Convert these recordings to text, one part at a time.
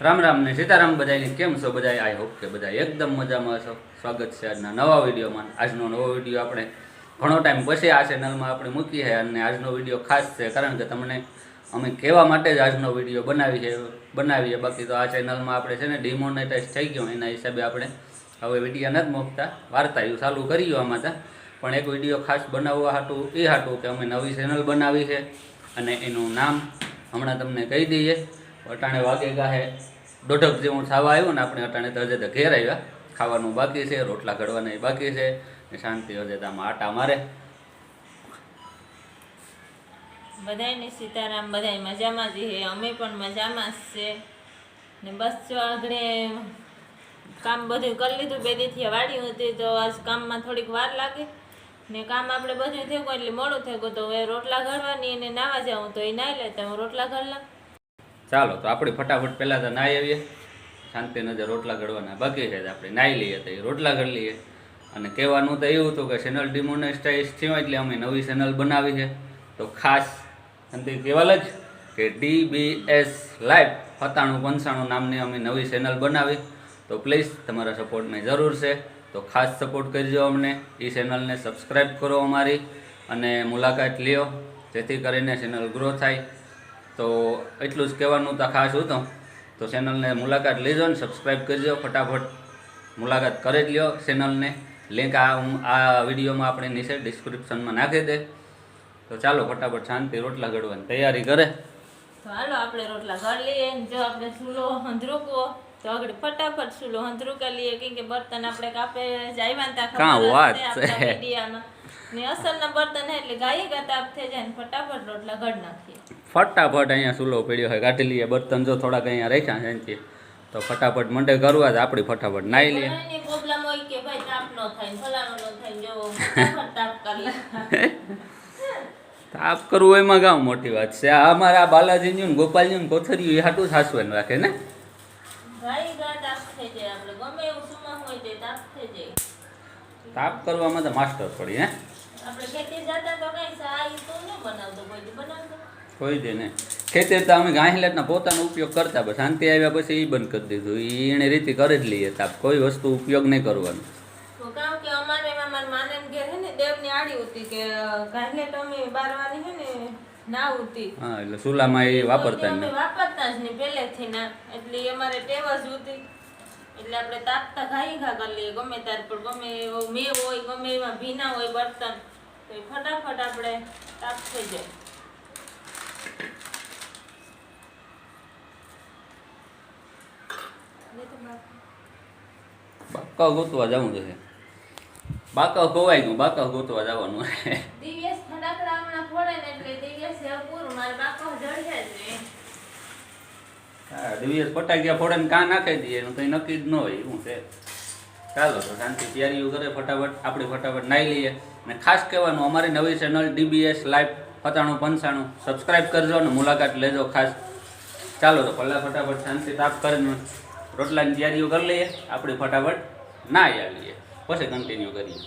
રામ રામ ને સીતારામ બધાને કેમ છો બધા આઈ હોપ કે બધા એકદમ મજામાં છો. સ્વાગત છે આજના નવા વિડીયોમાં. આજનો નવો વીડિયો આપણે ઘણો ટાઈમ પછી આ ચેનલમાં આપણે મૂકી છે અને આજનો વીડિયો ખાસ છે કારણ કે તમને અમે કહેવા માટે જ આજનો વીડિયો બનાવી છે બનાવીએ. બાકી તો આ ચેનલમાં આપણે છે ને ડિમોનેટાઇઝ થઈ ગયો. એના હિસાબે આપણે હવે વીડિયો નથી મૂકતા. વાર્તા એવું ચાલુ કર્યું આમાં તા. પણ એક વીડિયો ખાસ બનાવવા હતું એ હતું કે અમે નવી ચેનલ બનાવી છે અને એનું નામ હમણાં તમને કહી દઈએ. વટાણે વાગે ગાહે દોઢક જેવું થવા આવ્યું ને આપણે અટાણે તો હજે તો ઘેર આવ્યા. ખાવાનું બાકી છે, રોટલા ઘડવાના એ બાકી છે ને શાંતિ હજે તો આમાં આટા મારે. બધાને સીતારામ, બધાય મજામાં જ છે. અમે પણ મજામાં જ છે. ને બસ જો આગળ કામ બધું કરી લીધું. બે દીથી વાળ્યું હતી તો આજ કામમાં થોડીક વાર લાગે. ને કામ આપણે બધું થઈ ગયું એટલે મોડું થયું. તો હવે રોટલા ઘડવાની અને નાવા જાઉં તો એ નાહી લેતા હું રોટલા ઘડલા. ચાલો, તો આપણે ફટાફટ પહેલાં તો નાહી આવીએ. શાંતિ નજર રોટલા ઘડવાના બાકી છે આપણે નાહી લઈએ તો એ રોટલા ઘડી લઈએ. અને કહેવાનું તો એવું હતું કે ચેનલ ડિમોનેસ્ટાઇઝ થયો એટલે અમે નવી ચેનલ બનાવી છે. તો ખાસ અંતે કહેવાલ જ કે ડી બી એસ લાઈવ ફતાણું પંચાણું નામની અમે નવી ચેનલ બનાવી. તો પ્લીઝ તમારા સપોર્ટની જરૂર છે. તો ખાસ સપોર્ટ કરજો અમને. એ ચેનલને સબસ્ક્રાઈબ કરો અમારી. અને મુલાકાત લ્યો. જેથી કરીને ચેનલ ગ્રો થાય. તો એટલું જ કહેવાનું તો ખાસ હતું. તો ચેનલને મુલાકાત લેજો ને સબસ્ક્રાઈબ કરજો ફટાફટ. મુલાકાત કરી જ લ્યો ચેનલને. લિંક આ હું આ વિડીયોમાં આપણે નીચે ડિસ્ક્રિપ્શનમાં નાખી દે. તો ચાલો ફટાફટ શાંતિ રોટલા ઘડવાની તૈયારી કરે. તો હાલો આપણે રોટલા ઘડ લઈએ જો આપણે ચૂલો હંધરૂકવો તો આગળ ફટાફટ ચૂલો હંધરૂકા લઈએ. કેમ કે બર્તન આપણે કાપે જાયવાન તા કાં ખબર વાત છે. ને અસલના બર્તન એટલે ગાય ગાતા થઈ જાય ને ફટાફટ રોટલા ઘડ નાખીએ. ફટાફટ અહીંયા સુલો પડ્યો હોય કાઢી લઈએ બર્તન જો થોડાક અહીંયા રાખ્યા છે એનથી તો ફટાફટ મંડે કરવા જ આપણી ફટાફટ નાહી લઈએ પ્રોબ્લેમ હોય કે ભાઈ તાપ નો થાય ને ફલાણું થાય જો ફટાફટ તાપ કરી લે તાપ કરવું એમાં ગામ મોટી વાત છે. આ અમારા બાલાજીનું ને ગોપાલજીનું ને કોથરીયું એ હાટું સાસવેન રાખે ને? તાપ કરવામાં તો માસ્ટર પડી હે આપણે ખેતી જતા તો કઈ સા ઈ તો ન બનાવતો કોઈ દી બનાવતો કોઈ દે ને. ખેતર તો અમે ગાંહીલાટના પોતાનો ઉપયોગ કરતા બસ શાંતિ આવ્યા પછી એ બંધ કરી દીધું. એ એને રીતે કરી જ લઈએ તાપ. કોઈ વસ્તુ ઉપયોગ નહીં કરવાનો. તો કામ કે અમારે એમાં મારા માને ઘેર હે ને દેવની આડી હતી કે કાલે અમે બારવાની હે ને ના ઉતી. હા એટલે ચૂલામાં એ વાપરતા ને વાપરતા જ ને પહેલેથી ના. એટલે અમારે ટેવ જ હતી એટલે આપણે તાપતા ઘાઈ ઘા કરી લઈએ ગમે ત્યારે પણ ગમે એવો મેવ હોય ગમે એમાં ભીના હોય બર્તન તો ફટાફટ આપણે તાપ થઈ જાય. બાકા ગોતવા જવું છે. બાકા ખોવાય ગયું બાકા ગોતવા જવાનું. દિવ્યેશ ફટાકડા હમણાં ફોડે ને એટલે દિવ્યેશ પૂરું મારે બાપો જડશે જ હા દિવસ ફટાક્યા ફોડે ને કાં નાખી દઈએ એનું કંઈ નક્કી જ ન હોય એવું છે. ચાલો તો શાંતિ તૈયારીઓ કરે ફટાફટ આપણે ફટાફટ નાહી લઈએ. અને ખાસ કહેવાનું અમારી નવી ચેનલ ડીબીએસ લાઈવ પચાણું, પંચાણું. સબસ્ક્રાઈબ કરજો અને મુલાકાત લેજો ખાસ. ચાલો તો પહેલાં ફટાફટ શાંતિ તાપ કરીને રોટલાની તૈયારીઓ કરી લઈએ. આપણે ફટાફટ નાહી આવીએ. પછી કન્ટિન્યુ કરીએ.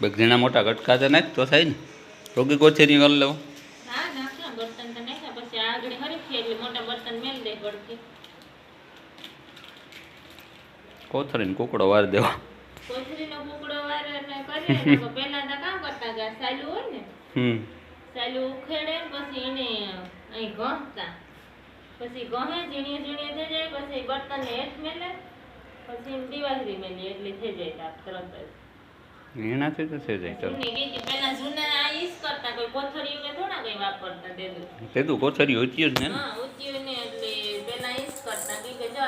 બગડીના મોટા કટકા તો નાખ તો થાય ને. રોગી કોથેરી કરી લેવું ના નાખ્યા બર્તન તો નાખ્યા પછી આગળ હરીફી એટલે મોટા બર્તન મેલ દે પડતી કોથરીને કુકડો વાર દેવો. કોથળીનો કુકડો વારે અને કરીએ તો પહેલા તો કામ કરતા ગયા સાયલું હોય ને હમ. સાયલું ઉખેડે પછી એને અહીં ઘસતા. પછી ઘહે ઝીણીએ ઝીણીએ થઈ જાય પછી બર્તનને હેઠ મેલે પછી એમ દિવાસરી મેલી એટલે થઈ જાય તાપ તરત જ. એનાથી તો થઈ જાય ચાલો. જૂની જૂના આ ઈસ કરતા કોઈ કે થોડા કઈ વાપરતા દેદું જ ને હા ઉચ્યું ને પેલા ને ને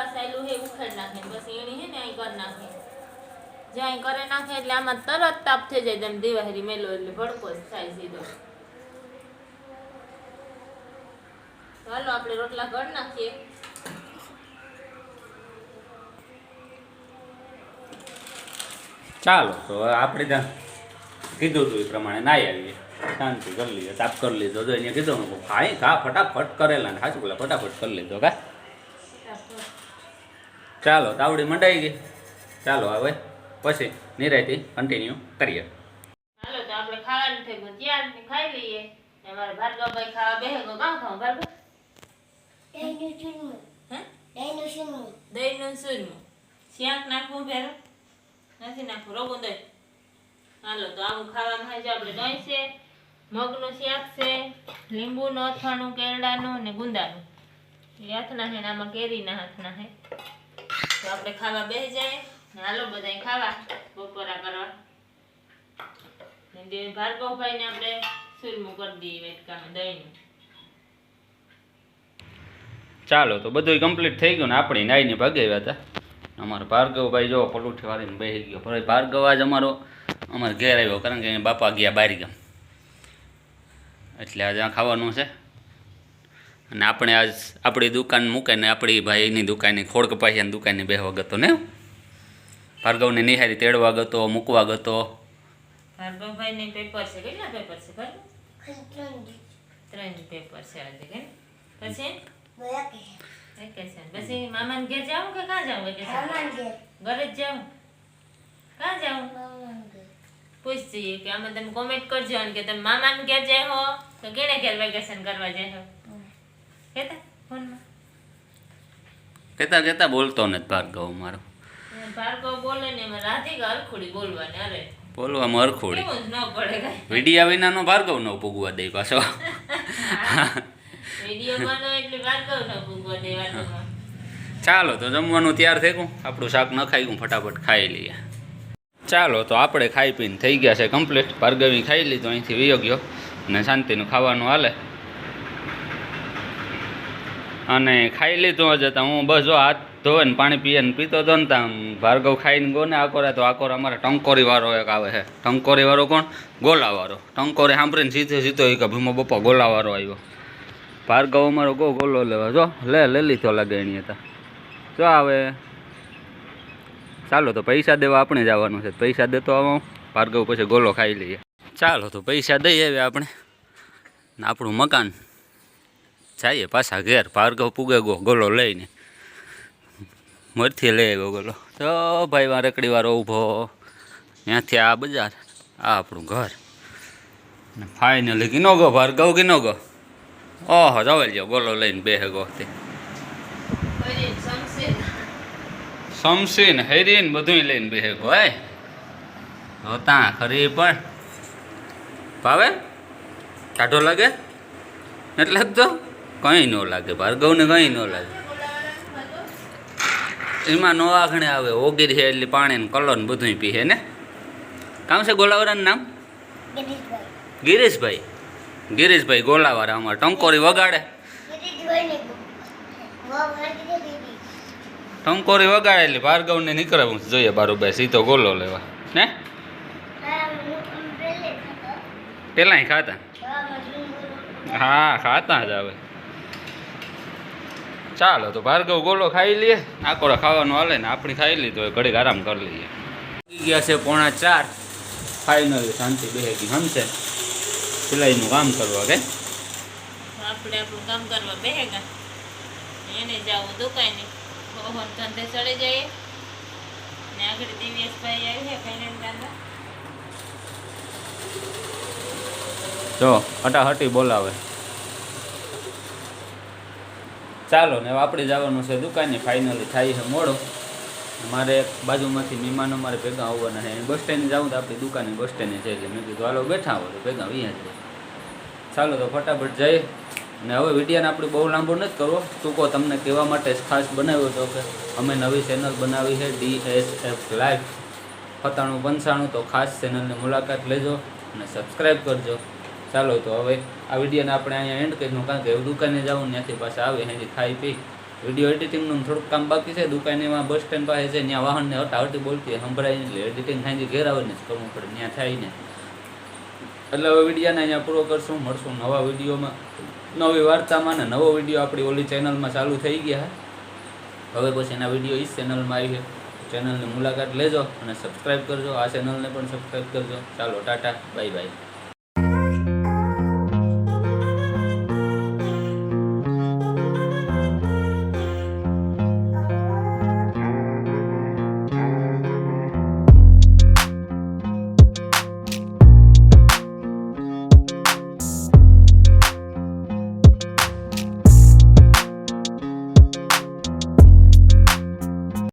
ચાલો, તો આપણે કીધું હતું એ પ્રમાણે નાહી આવીએ. શાંતિ કરી લીધો, તાપ કરી લીધો. તો એને કીધું ફટાફટ કરેલા ને સાચું પેલા ફટાફટ કરી લીધો, કા? ચાલો તાવડી મંડાઈ ગઈ. ચાલો હવે પછી નિરાયથી કન્ટિન્યુ કરીએ. ચાલો તો આપણે ખાવાનું થઈ ગયું ત્યાર ને ખાઈ લઈએ. ને અમારા ભાર્ગવભાઈ ખાવા બેહે ગો કામ ખાવ ભાર્ગવ. હે? દહીંનું સૂરમું શાક નાખવું ભેરો નથી નાખવું રોગું દહીં હાલો તો આવું ખાવામાં ખાઈ આપણે દહીં છે મગનું શાક છે લીંબુનું અથાણું કેરડાનું ને ગુંદાનું. એ હાથના છે ને આમાં કેરીના હાથના છે તો આપણે ખાવા બેસી જાય. ને હાલો બધા ખાવા બપોરા કરવા. ભાર્ગવભાઈને આપણે સુરમું કરી દઈએ વેટકામાં દહીંનું. ચાલો તો બધું કમ્પ્લીટ થઈ ગયું ને આપણે નાઈને ભાગે હતા. અમારો ભાર્ગવભાઈ જો પલુઠી વાળીને બેસી ગયો. ભાઈ ભાર્ગવ આજ અમારો, અમારે ઘેર આવ્યો કારણ કે બાપા ગયા બારી ગામ. એટલે આજે ખાવાનું છે. અને આપણે આજ આપણી દુકાન મૂકીને આપણી ભાઈની દુકાનની ખોડ કપાસિયાની દુકાનની બેહવા ગતો ને? ભાર્ગવને નિહારી તેડવા ગતો મૂકવા ગતો. ભાર્ગવભાઈની પેપર છે કેટલા પેપર છે ભાર્ગવ? ત્રણ પેપર છે આજે કે પછી? વેકેશન. પછી મામાને ઘેર જાવ કે કાં જાવું વેકેશન? ઘરે. જ જાવું કાં જાવું પૂછજઈએ કે આમાં તમે કોમેન્ટ કરજો કે તમે મામાને ઘેર જાય હો તો કેને ઘેર વેકેશન કરવા જાય હો ફોનમાં કહેતા કહેતા બોલતો નથી ભાર્ગવ મારો. ભાર્ગવ બોલે ને એમાં રાધિકા અરખુડી બોલવાની અરે બોલવામાં ન વિડિયા વિનાનો ભાર્ગવ ન પૂગવા દે પાછો. ભૂગવો ચાલો તો જમવાનું તૈયાર થઈ ગયું. આપણું શાક ન ખાઈ ગયું ફટાફટ ખાઈ લઈએ. ચાલો તો આપણે ખાઈ પીને થઈ ગયા છે કમ્પ્લીટ ભાર્ગવી ખાઈ લીધું અહીંથી વિયો ગયો. અને શાંતિનું ખાવાનું હાલે. અને ખાઈ લીધું હજે તો હું બસ જો હાથ ધોવે ને પાણી પીએ ને પીતો હતો ને ત્યાં ભાર્ગવ ખાઈને ગો ને આકોરા, તો આકોર અમારે ટંકોરી વાળો એક આવે છે. ટંકોરી વાળો કોણ? ગોલા વાળો ટંકોરી સાંભળીને સીધે સીધો એ કે ભીમો બપ્પા ગોલા વાળો આવ્યો. ભાર્ગવ અમારો ગો ગોલો લેવા. જો, લે લે લીધો લાગે એની હતા. જો આવે. ચાલો તો પૈસા દેવા આપણે જવાનું છે. પૈસા દેતો આવો. ભાર્ગવ પછી ગોલો ખાઈ લઈએ. ચાલો તો પૈસા દઈ આવ્યા આપણે. આપણું મકાન જઈએ પાછા ઘેર. ભાર્ગવ પૂગે ગો ગોલો લઈને. મરથી લઈ આવ્યો ગોલો. તો ભાઈ વા રકડીવાળો ઊભો. ત્યાંથી આ બજાર, આ આપણું ઘર. ને ફાઇનલી કિનો ગો, ભાર્ગવ કિનો ગો. ઓહો જવાઈ જાઓ ગોલો લઈને બેહે ગો તે. કરી સમશે સમસી ને હેરી ને બધું લઈને બેહે ગો, હે. હોતા ખરી પણ. ભાવે? ટાઢો લાગે? એટલે જ તો. કંઈ ન લાગે, ભાર્ગવને કંઈ ન લાગે. એમાં નો આખણે આવે, ઓગીર છે એટલે પાણી કલર ને બધું પીએ ને? કામ છે ગોલાવાળાનું નામ? ગિરીશભાઈ. ગિરીશભાઈ ગોલાવાળા અમારે ટંકોરી વગાડે. ટંકોરી વગાડે એટલે ભાર્ગવને નીકળવું જોઈએ બારુભાઈ સીધો ગોલો લેવા. ને પેલા ખાતા? હા, ખાતા જ આવે. ચાલો તો ભાર્ગવ ગોલો ખાઈ લઈએ આકોરા ખાવાનું હાલે ને આપણે ખાઈ લીધું હોય ઘડીક આરામ કરી લઈએ. ગયા છે પોણા ચાર. ફાઇનલ શાંતિ બેહે ગઈ સિલાઈનું કામ કરવા કે? આપણે આપણું કામ કરવા બેહેગા એને જાવું દુકાને. ઓહો ધંધે ચડી જઈએ ને આગળ દિવ્યેશભાઈ આવી છે પહેલેન્દાના જો હટાહટી બોલાવે. ચાલો, ને આપણે જવાનું છે દુકાને. ફાઇનલી થાય છે મોડો. મારે એક બાજુમાંથી મહેમાનો મારે ભેગા આવવાના છે. બસ સ્ટેન્ડ જાઉં તો આપણી દુકાને બસ સ્ટેન્ડે છે મેં કીધું, હાલો, બેઠા આવો તો ભેગા અહીંયા જ ચાલો, તો ફટાફટ જઈએ. ને હવે વિડીયાને આપણે બહુ લાંબો નથી કરવો. ટૂંકો તમને કહેવા માટે ખાસ બનાવ્યો હતો કે અમે નવી ચેનલ બનાવી છે, ડી એસ એફ લાઈવ. સત્તાણું પંચાણું તો ખાસ ચેનલની મુલાકાત લેજો અને સબસ્ક્રાઈબ કરજો. ચાલો તો હવે આ વિડીયોને આપણે અહીંયા એન્ડ કરીશું કારણ કે દુકાને જાઉં ત્યાંથી પાછા આવે ત્યાંથી ખાઈ પી. વીડિયો એડિટિંગનું થોડુંક કામ બાકી છે દુકાનેમાં બસ સ્ટેન્ડ પાસે છે ત્યાં વાહનને હટાવટી બોલતી હોય, સંભળાય એટલે એડિટિંગ થાય ઘેર આવીને જ કરવું પડે ત્યાં થાય ને. એટલે હવે વિડીયોને અહીંયા પૂરો કરશું મળશું નવા વિડીયોમાં. નવી વાર્તામાં ને નવો વીડિયો આપણી ઓલી ચેનલમાં ચાલુ થઈ ગયા હવે પછી એના વીડિયો જ ચેનલમાં આવી છે. ચેનલની મુલાકાત લેજો અને સબસ્ક્રાઈબ કરજો આ ચેનલને પણ સબસ્ક્રાઈબ કરજો. ચાલો ટાટા બાય બાય